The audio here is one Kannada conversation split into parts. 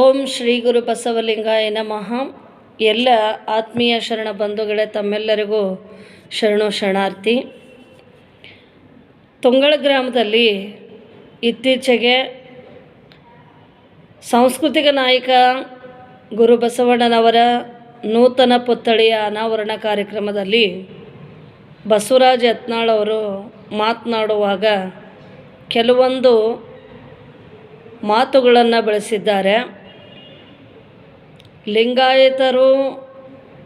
ಓಂ ಶ್ರೀ ಗುರು ಬಸವಲಿಂಗಾಯ ನಮಃ. ಎಲ್ಲ ಆತ್ಮೀಯ ಶರಣ ಬಂಧುಗಳೇ, ತಮ್ಮೆಲ್ಲರಿಗೂ ಶರಣು ಶರಣಾರ್ಥಿ. ತುಂಗಳ ಗ್ರಾಮದಲ್ಲಿ ಇತ್ತೀಚೆಗೆ ಸಾಂಸ್ಕೃತಿಕ ನಾಯಕ ಗುರು ಬಸವಣ್ಣನವರ ನೂತನ ಪುತ್ಥಳಿಯ ಅನಾವರಣ ಕಾರ್ಯಕ್ರಮದಲ್ಲಿ ಬಸವರಾಜ್ ಯತ್ನಾಳ್ ಅವರು ಮಾತನಾಡುವಾಗ ಕೆಲವೊಂದು ಮಾತುಗಳನ್ನು ಬೆಳೆಸಿದ್ದಾರೆ. ಲಿಂಗಾಯತರು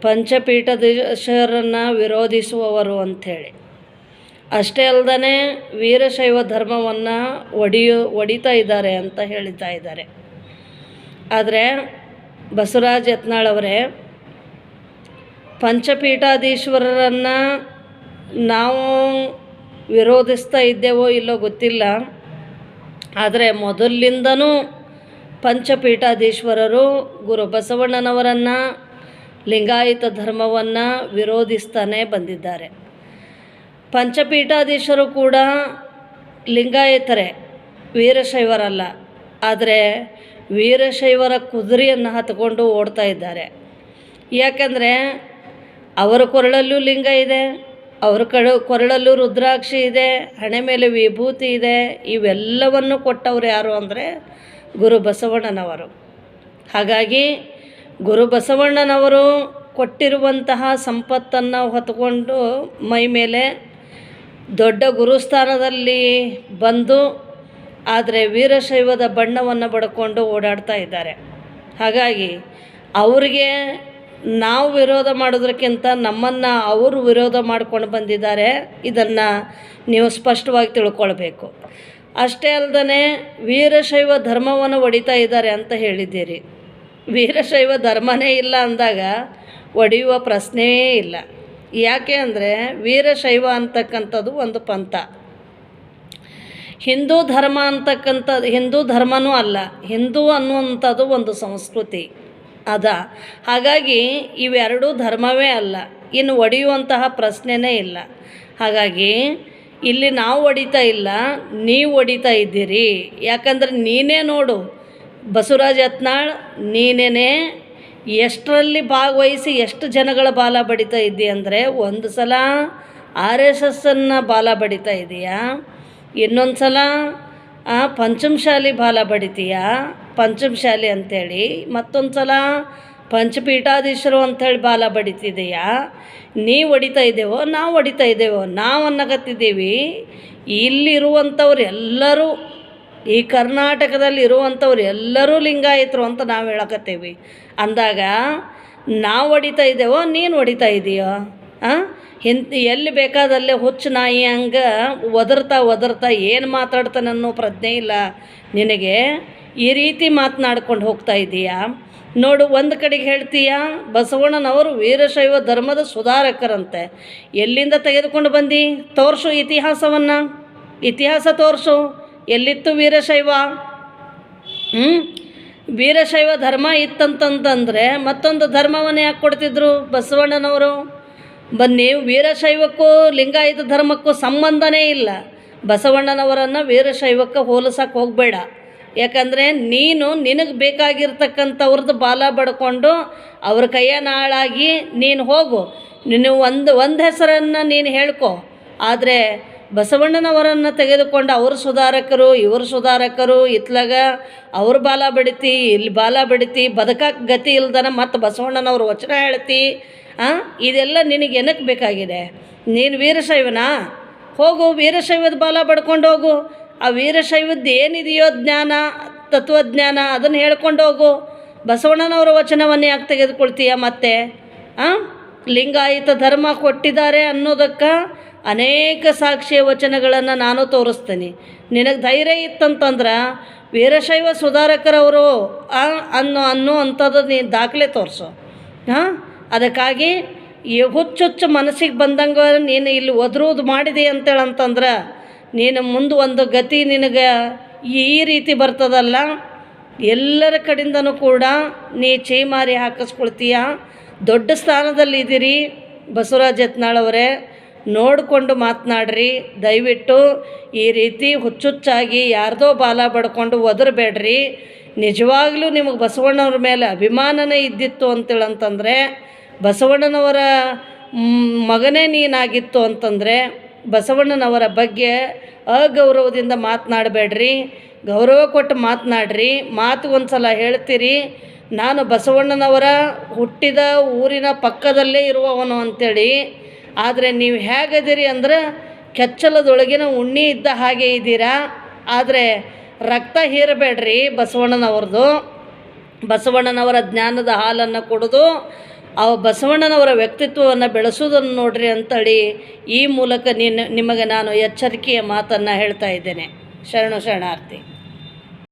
ಪಂಚಪೀಠಾಧೀಶರನ್ನು ವಿರೋಧಿಸುವವರು ಅಂಥೇಳಿ. ಅಷ್ಟೇ ಅಲ್ಲದೆ ವೀರಶೈವ ಧರ್ಮವನ್ನು ಒಡೆಯು, ಒಡಿತಾ ಇದ್ದಾರೆ ಅಂತ ಹೇಳ್ತಾ ಇದ್ದಾರೆ. ಆದರೆ ಬಸವರಾಜ್ ಯತ್ನಾಳವರೇ ಪಂಚಪೀಠಾಧೀಶ್ವರರನ್ನು ನಾವು ವಿರೋಧಿಸ್ತಾ ಇದ್ದೇವೋ ಇಲ್ಲೋ ಗೊತ್ತಿಲ್ಲ. ಆದರೆ ಮೊದಲಿಂದನೂ ಪಂಚಪೀಠಾಧೀಶ್ವರರು ಗುರು ಬಸವಣ್ಣನವರನ್ನು, ಲಿಂಗಾಯತ ಧರ್ಮವನ್ನು ವಿರೋಧಿಸ್ತಾನೆ ಬಂದಿದ್ದಾರೆ. ಪಂಚಪೀಠಾಧೀಶರು ಕೂಡ ಲಿಂಗಾಯತರೇ, ವೀರಶೈವರಲ್ಲ, ಆದರೆ ವೀರಶೈವರ ಕುದುರೆಯನ್ನು ಹತ್ಕೊಂಡು ಓಡ್ತಾ ಇದ್ದಾರೆ. ಯಾಕಂದರೆ ಅವರ ಕೊರಳಲ್ಲೂ ಲಿಂಗ ಇದೆ, ಅವರ ಕಡ ಕೊರಳಲ್ಲೂ ರುದ್ರಾಕ್ಷಿ ಇದೆ, ಹಣೆ ಮೇಲೆ ವಿಭೂತಿ ಇದೆ, ಇವೆಲ್ಲವನ್ನು ಕೊಟ್ಟವ್ರು ಯಾರು ಅಂದರೆ ಗುರು ಬಸವಣ್ಣನವರು. ಹಾಗಾಗಿ ಗುರು ಬಸವಣ್ಣನವರು ಕೊಟ್ಟಿರುವಂತಹ ಸಂಪತ್ತನ್ನು ಹೊತ್ಕೊಂಡು ಮೈ ಮೇಲೆ ದೊಡ್ಡ ಗುರುಸ್ಥಾನದಲ್ಲಿ ಬಂದು ಆದರೆ ವೀರಶೈವದ ಬಣ್ಣವನ್ನು ಬಡ್ಕೊಂಡು ಓಡಾಡ್ತಾ ಇದ್ದಾರೆ. ಹಾಗಾಗಿ ಅವರಿಗೆ ನಾವು ವಿರೋಧ ಮಾಡೋದಕ್ಕಿಂತ ನಮ್ಮನ್ನು ಅವರು ವಿರೋಧ ಮಾಡ್ಕೊಂಡು ಬಂದಿದ್ದಾರೆ, ಇದನ್ನು ನೀವು ಸ್ಪಷ್ಟವಾಗಿ ತಿಳ್ಕೊಳ್ಬೇಕು. ಅಷ್ಟೇ ಅಲ್ಲದೆ ವೀರಶೈವ ಧರ್ಮವನ್ನು ಒಡಿತಾ ಇದ್ದಾರೆ ಅಂತ ಹೇಳಿದ್ದೀರಿ. ವೀರಶೈವ ಧರ್ಮನೇ ಇಲ್ಲ ಅಂದಾಗ ಒಡೆಯುವ ಪ್ರಶ್ನೆಯೇ ಇಲ್ಲ. ಯಾಕೆ ಅಂದರೆ ವೀರಶೈವ ಅಂತಕ್ಕಂಥದ್ದು ಒಂದು ಪಂಥ. ಹಿಂದೂ ಧರ್ಮ ಅಂತಕ್ಕಂಥದ್ದು ಹಿಂದೂ ಧರ್ಮನೂ ಅಲ್ಲ, ಹಿಂದೂ ಅನ್ನುವಂಥದ್ದು ಒಂದು ಸಂಸ್ಕೃತಿ ಅದ. ಹಾಗಾಗಿ ಇವೆರಡೂ ಧರ್ಮವೇ ಅಲ್ಲ, ಇನ್ನು ಒಡೆಯುವಂತಹ ಪ್ರಶ್ನೆನೇ ಇಲ್ಲ. ಹಾಗಾಗಿ ಇಲ್ಲಿ ನಾವು ಹೊಡಿತಾ ಇಲ್ಲ, ನೀವು ಹೊಡಿತಾ ಇದ್ದೀರಿ. ಯಾಕಂದ್ರೆ ನೀನೇ ನೋಡು, ಬಸವರಾಜ್ ಯತ್ನಾಳ್ ನೀನೇ ಎಷ್ಟರಲ್ಲಿ ಭಾಗವಹಿಸಿ ಎಷ್ಟು ಜನಗಳ ಬಾಲ ಬಡಿತಾ ಇದ್ದಿ ಅಂದರೆ ಒಂದು ಸಲ ಆರ್ ಎಸ್ ಎಸ್ಸನ್ನು ಬಾಲ ಬಡಿತಾ ಇದೆಯಾ? ಇನ್ನೊಂದು ಸಲ ಪಂಚಮಶಾಲಿ ಬಾಲ ಬಡಿತೀಯಾ? ಪಂಚಮಶಾಲಿ ಅಂಥೇಳಿ ಮತ್ತೊಂದು ಸಲ ಪಂಚಪೀಠಾಧೀಶರು ಅಂಥೇಳಿ ಬಾಲ ಬಡಿತಿದೆಯಾ? ನೀ ಹೊಡಿತಾ ಇದ್ದೇವೋ, ನಾವು ಹೊಡಿತಾ ಇದ್ದೇವೋ, ನಾವು ಅನ್ನಕತ್ತಿದ್ದೀವಿ. ಇಲ್ಲಿರುವಂಥವ್ರು ಎಲ್ಲರೂ, ಈ ಕರ್ನಾಟಕದಲ್ಲಿ ಇರುವಂಥವ್ರು ಎಲ್ಲರೂ ಲಿಂಗಾಯಿತರು ಅಂತ ನಾವು ಹೇಳಕತ್ತೇವಿ. ಅಂದಾಗ, ನಾವು ಹೊಡಿತಾ ಇದ್ದೇವೋ, ನೀನು ಹೊಡಿತಾ ಇದೆಯೋ? ಹಾಂ ಎಲ್ಲಿ ಬೇಕಾದಲ್ಲೇ ಹುಚ್ಚು ನಾಯಿ ಹಂಗೆ ಒದರ್ತಾ ಒದರ್ತಾ ಏನು ಮಾತಾಡ್ತಾನೆ ಅನ್ನೋ ಪ್ರಜ್ಞೆ ಇಲ್ಲ ನಿನಗೆ. ಈ ರೀತಿ ಮಾತನಾಡ್ಕೊಂಡು ಹೋಗ್ತಾ ಇದ್ದೀಯಾ ನೋಡು, ಒಂದು ಕಡೆಗೆ ಹೇಳ್ತೀಯ, ಬಸವಣ್ಣನವರು ವೀರಶೈವ ಧರ್ಮದ ಸುಧಾರಕರಂತೆ. ಎಲ್ಲಿಂದ ತೆಗೆದುಕೊಂಡು ಬಂದು? ತೋರಿಸು ಇತಿಹಾಸವನ್ನು. ಇತಿಹಾಸ ತೋರಿಸು. ಎಲ್ಲಿತ್ತು ವೀರಶೈವ? ಹ್ಞೂ ವೀರಶೈವ ಧರ್ಮ ಇತ್ತಂತಂತಂದರೆ ಮತ್ತೊಂದು ಧರ್ಮವನ್ನು ಯಾಕೆ ಕೊಡ್ತಿದ್ರು ಬಸವಣ್ಣನವರು? ಬನ್ನಿ, ವೀರಶೈವಕ್ಕೂ ಲಿಂಗಾಯತ ಧರ್ಮಕ್ಕೂ ಸಂಬಂಧನೇ ಇಲ್ಲ. ಬಸವಣ್ಣನವರನ್ನು ವೀರಶೈವಕ್ಕೆ ಹೋಲಿಸೋಕೆ ಹೋಗಬೇಡ. ಯಾಕಂದರೆ ನೀನು ನಿನಗೆ ಬೇಕಾಗಿರ್ತಕ್ಕಂಥವ್ರದ್ದು ಬಾಲ ಬಡ್ಕೊಂಡು ಅವ್ರ ಕೈಯ ನಾಳಾಗಿ ನೀನು ಹೋಗು. ನೀನು ಒಂದು ಒಂದು ಹೆಸರನ್ನು ನೀನು ಹೇಳ್ಕೊ. ಆದರೆ ಬಸವಣ್ಣನವರನ್ನು ತೆಗೆದುಕೊಂಡು ಅವ್ರ ಸುಧಾರಕರು, ಇವ್ರ ಸುಧಾರಕರು ಇತ್ಲಾಗ ಅವ್ರ ಬಾಲ ಬಡಿತಿ ಇಲ್ಲಿ ಬಾಲ ಬಡಿತಿ ಬದುಕಕ್ಕೆ ಗತಿ ಇಲ್ದನ ಮತ್ತು ಬಸವಣ್ಣನವ್ರ ವಚನ ಹೇಳ್ತಿ. ಇದೆಲ್ಲ ನಿನಗೆ ಏನಕ್ಕೆ ಬೇಕಾಗಿದೆ? ನೀನು ವೀರಶೈವನಾ? ಹೋಗು, ವೀರಶೈವದ ಬಾಲ ಬಡ್ಕೊಂಡು ಹೋಗು. ಆ ವೀರಶೈವದ್ದು ಏನಿದೆಯೋ ಜ್ಞಾನ, ತತ್ವಜ್ಞಾನ, ಅದನ್ನು ಹೇಳ್ಕೊಂಡು ಹೋಗು. ಬಸವಣ್ಣನವರ ವಚನವನ್ನು ಯಾಕೆ ತೆಗೆದುಕೊಳ್ತೀಯ ಮತ್ತೆ? ಲಿಂಗಾಯತ ಧರ್ಮ ಕೊಟ್ಟಿದ್ದಾರೆ ಅನ್ನೋದಕ್ಕೆ ಅನೇಕ ಸಾಕ್ಷಿಯ ವಚನಗಳನ್ನು ನಾನು ತೋರಿಸ್ತೀನಿ. ನಿನಗೆ ಧೈರ್ಯ ಇತ್ತಂತಂದ್ರೆ ವೀರಶೈವ ಸುಧಾರಕರವರು ಅನ್ನೋ ಅನ್ನೋ ಅಂಥದ್ದು ನೀನು ದಾಖಲೆ ತೋರಿಸು. ಹಾಂ ಅದಕ್ಕಾಗಿ ಹುಚ್ಚುಚ್ಚು ಮನಸ್ಸಿಗೆ ಬಂದಂಗೆ ನೀನು ಇಲ್ಲಿ ಒದರೋದು ಮಾಡಿದೆ ಅಂತೇಳಿ ಅಂತಂದ್ರೆ ನೀನು ಮುಂದೆ ಒಂದು ಗತಿ ನಿನಗೆ ಈ ರೀತಿ ಬರ್ತದಲ್ಲ, ಎಲ್ಲರ ಕಡೆಯಿಂದನೂ ಕೂಡ ನೀ ಚೇಮಾರಿ ಹಾಕಿಸ್ಕೊಳ್ತೀಯ? ದೊಡ್ಡ ಸ್ಥಾನದಲ್ಲಿದ್ದೀರಿ ಬಸವರಾಜ್ ಯತ್ನಾಳವರೇ, ನೋಡಿಕೊಂಡು ಮಾತನಾಡ್ರಿ. ದಯವಿಟ್ಟು ಈ ರೀತಿ ಹುಚ್ಚುಚ್ಚಾಗಿ ಯಾರ್ದೋ ಬಾಲ ಬಡ್ಕೊಂಡು ಒದರಬೇಡ್ರಿ. ನಿಜವಾಗ್ಲೂ ನಿಮಗೆ ಬಸವಣ್ಣವ್ರ ಮೇಲೆ ಅಭಿಮಾನನೇ ಇದ್ದಿತ್ತು ಅಂತೇಳಂತಂದರೆ, ಬಸವಣ್ಣನವರ ಮಗನೇ ನೀನಾಗಿತ್ತು ಅಂತಂದರೆ ಬಸವಣ್ಣನವರ ಬಗ್ಗೆ ಅಗೌರವದಿಂದ ಮಾತನಾಡಬೇಡ್ರಿ, ಗೌರವ ಕೊಟ್ಟು ಮಾತನಾಡ್ರಿ, ಮಾತು ಒಂದು ಸಲ ಹೇಳ್ತೀರಿ, ನಾನು ಬಸವಣ್ಣನವರ ಹುಟ್ಟಿದ ಊರಿನ ಪಕ್ಕದಲ್ಲೇ ಇರುವವನು ಅಂಥೇಳಿ ಆದರೆ ನೀವು ಹೇಗದಿರಿ ಅಂದ್ರೆ ಕೆಚ್ಚಲದೊಳಗಿನ ಉಣ್ಣಿ ಇದ್ದ ಹಾಗೆ ಇದ್ದೀರಾ? ಆದರೆ ರಕ್ತ ಹೀರಬೇಡ್ರಿ ಬಸವಣ್ಣನವ್ರದ್ದು ಬಸವಣ್ಣನವರ ಜ್ಞಾನದ ಹಾಲನ್ನು ಕುಡಿದು ಆ ಬಸವಣ್ಣನವರ ವ್ಯಕ್ತಿತ್ವವನ್ನು ಬೆಳೆಸೋದನ್ನು ನೋಡ್ರಿ ಅಂತೇಳಿ ಈ ಮೂಲಕ ನಿನ್ನ ನಿಮಗೆ ನಾನು ಎಚ್ಚರಿಕೆಯ ಮಾತನ್ನು ಹೇಳ್ತಾ ಇದ್ದೇನೆ. ಶರಣು ಶರಣಾರ್ಥಿ.